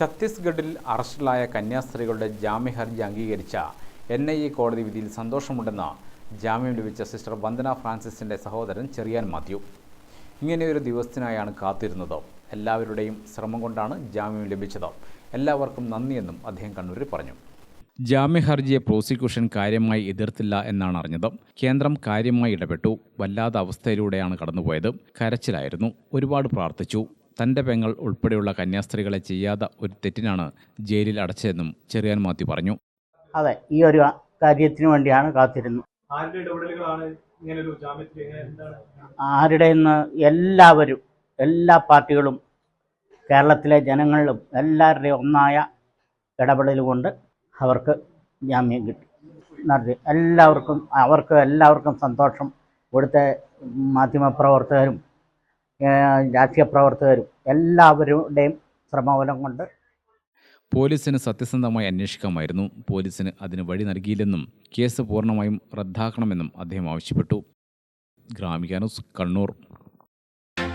ഛത്തീസ്ഗഡിൽ അറസ്റ്റിലായ കന്യാസ്ത്രീകളുടെ ജാമ്യ ഹർജി അംഗീകരിച്ച എൻ ഐ എ കോടതി വിധിയിൽ സന്തോഷമുണ്ടെന്ന് ജാമ്യം ലഭിച്ച സിസ്റ്റർ വന്ദന ഫ്രാൻസിസിന്റെ സഹോദരൻ ചെറിയാൻ മാത്യു. ഇങ്ങനെയൊരു ദിവസത്തിനായാണ് കാത്തിരുന്നത്. എല്ലാവരുടെയും ശ്രമം കൊണ്ടാണ് ജാമ്യം ലഭിച്ചത്. എല്ലാവർക്കും നന്ദിയെന്നും അദ്ദേഹം കണ്ണൂരിൽ പറഞ്ഞു. ജാമ്യ ഹർജിയെ പ്രോസിക്യൂഷൻ കാര്യമായി എതിർത്തില്ല എന്നാണ് അറിഞ്ഞത്. കേന്ദ്രം കാര്യമായി ഇടപെട്ടു. വല്ലാത്ത അവസ്ഥയിലൂടെയാണ് കടന്നുപോയത്. കരച്ചിലായിരുന്നു. ഒരുപാട് പ്രാർത്ഥിച്ചു. തന്റെ പെങ്ങൾ ഉൾപ്പെടെയുള്ള കന്യാസ്ത്രീകളെ ചെയ്യാത്ത ഒരു തെറ്റിനാണ് ജയിലിൽ അടച്ചതെന്നും ചെറിയാൻ മാത്യു പറഞ്ഞു. അതെ ഈ ഒരു കാര്യത്തിന് വേണ്ടിയാണ് കാത്തിരുന്നത്. ആരുടെ നിന്ന് എല്ലാവരും എല്ലാ പാർട്ടികളും കേരളത്തിലെ ജനങ്ങളിലും എല്ലാവരുടെയും ഒന്നായ ഇടപെടൽ കൊണ്ട് അവർക്ക് ജാമ്യം കിട്ടി. നടത്തി. എല്ലാവർക്കും അവർക്ക് എല്ലാവർക്കും സന്തോഷം. ഇവിടുത്തെ മാധ്യമപ്രവർത്തകരും രാഷ്ട്രീയ പ്രവർത്തകരും എല്ലാവരുടെയും ശ്രമഫലം കൊണ്ട് പോലീസിന് സത്യസന്ധമായി അന്വേഷിക്കാമായിരുന്നു. പോലീസിന് അതിന് വഴി നൽകിയില്ലെന്നും കേസ് പൂർണമായും റദ്ദാക്കണമെന്നും അദ്ദേഹം ആവശ്യപ്പെട്ടു. ഗ്രാമിക കണ്ണൂർ.